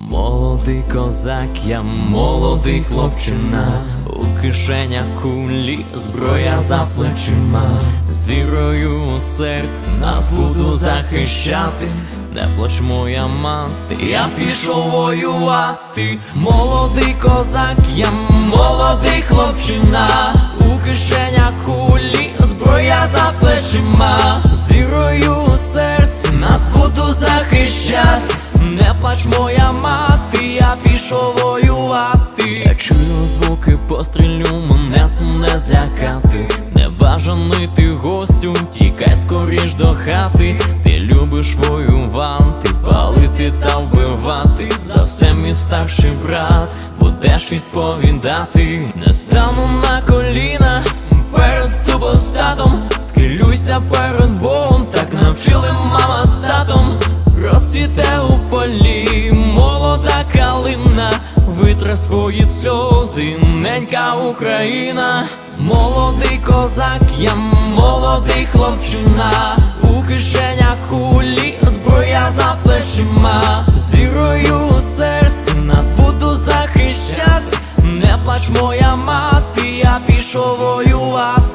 Молодий козак, я молодий хлопчина, у кишенях кулі, зброя за плечима, з вірою у серці нас буду захищати, не плач моя мати, я пішов воювати, молодий козак, я молодий хлопчина, у кишенях кулі, зброя за плечима, з вірою у серці нас буду захищати. Не плач моя пішов воювати. Я чую звуки пострілю, мене цим не злякати. Небажаний ти гостю, тікай скоріш до хати. Ти любиш воювати, палити та вбивати. За все мій старший брат, будеш відповідати. Не стану на коліна перед супостатом, схилюйся перед Богом, так навчили мама з татом. У витре свої сльози, ненька Україна, молодий козак, я молодий хлопчина, у кишеня кулі, зброя за плечима, з вірою у серці нас буду захищати, не плач моя мати, я пішов воювати.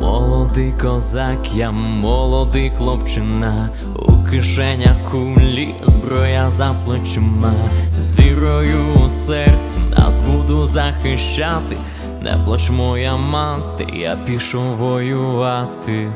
Молодий козак, я молодий хлопчина, у кишенях кулі, зброя за плечима, з вірою у серці нас буду захищати, не плач моя мати, я пішов воювати.